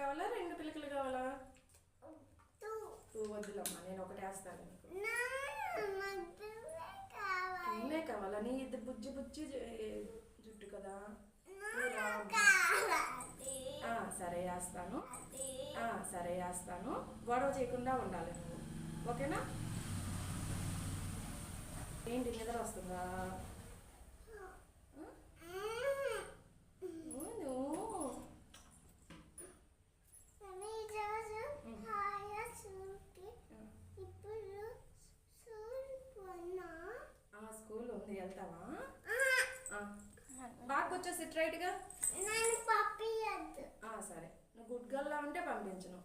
కావాలా? రెండు పిలకలు కావాలా? టూ వద్దులమ్మా నేను ఒకటి వేస్తాను ఇన్నే కావాలా. నీ ఇది బుజ్జి బుజ్జి జుట్టు కదా. సరే వేస్తాను. సరే వేస్తాను. గొడవ చేయకుండా ఉండాలి నువ్వు. ఓకేనా? ఏంటి నిద్ర వస్తుందా? ఉంది వెళ్తావా. బాగా వచ్చే సిట్ రైట్గా? ఆ, సరే. నువ్వు గుడ్ గర్ల్లా ఉంటే పంపించను.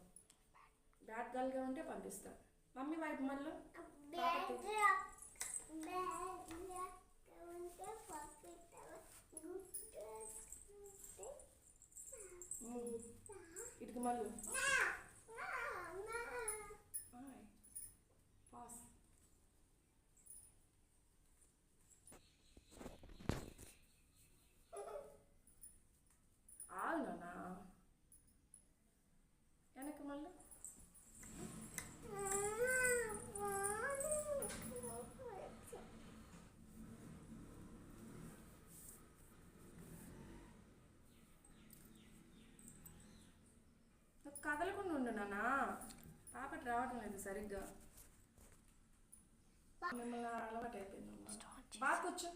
బ్యాడ్ గర్ల్గా ఉంటే పంపిస్తా. మమ్మీ వైపు మళ్ళీ. ఇటుకు మళ్ళీ పాస్ ఆగు నాన్న వెనక్కి మళ్ళీ నువ్వు కదలకుండా ఉండు నాన్న. పాపటి రావటం లేదు సరిగ్గా. మిమ్మల్ని అలవాటు అయిపోయిందమ్మా బాగా కూర్చో.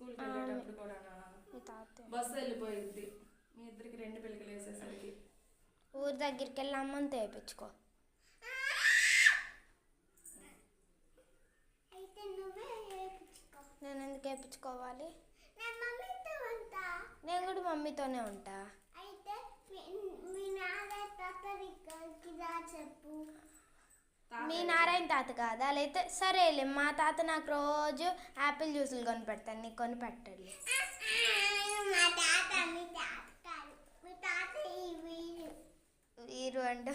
స్కూల్కి వెళ్ళేటప్పుడు కూడా బస్సు వెళ్ళిపోయింది. మీ ఇద్దరికి రెండు పిల్లకలు వేసేసరికి. ఊరి దగ్గరికి వెళ్ళి అమ్మని తెప్పించుకో. అయితే నువ్వే వేయించుకో నేను ఎందుకు వేయించుకోవాలి నేను మమ్మీతో ఉంటా. నేను కూడా మమ్మీతోనే ఉంటా. అయితే మీ నాన్న చెప్పు. మీ నారాయణ తాత కాదా? లేకపోతే సరేలే మా తాత నాకు రోజు యాపిల్ జ్యూసులు కొని పెడతాను నీకు కొని పెట్టాలి. మా తాత మీ తాత కాదు. మీ తాత ఈ వీరు. వీరు అంటే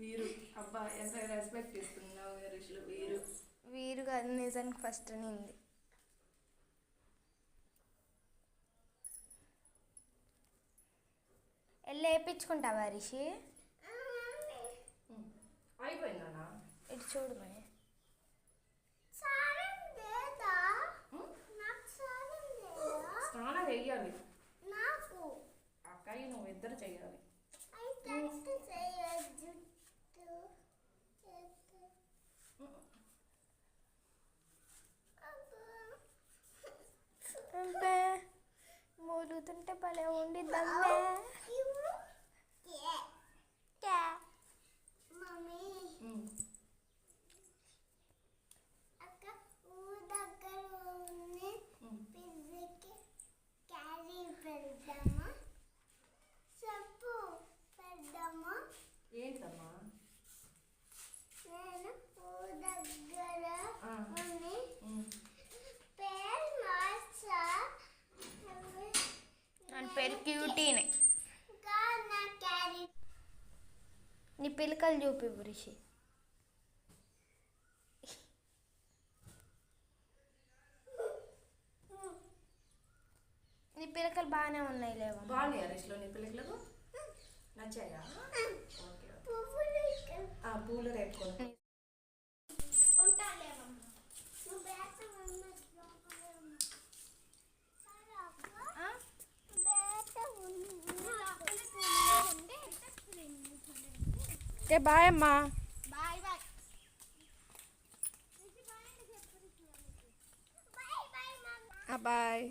వీరు. అబ్బా ఎంత రెస్పెక్ట్ ఇస్తున్నావు ఋషులు. వీరు. వీరు కాదు నిజానికి ఫస్ట్ నింది. వెళ్ళి వేయించుకుంటావా రిషి? అయిపోయిందన్నా? ఇటు చూడు మరి. స్నానం చెయ్యాలి. అక్కయ్య నువ్వు ఇద్దరు చెయ్యాలి. అంటే భలే ఉండిద్దమ్మే క్యా. పిలకలు చూపి రిషి. నీ పిలకలు బాగానే ఉన్నాయి లేవా? బాగున్నాయా ఋషులు నీ పిల్లలకు నచ్చాయా? పూలు రేపుకొని. అయితే బాయ్ అమ్మా. Bye bye. బాయ్.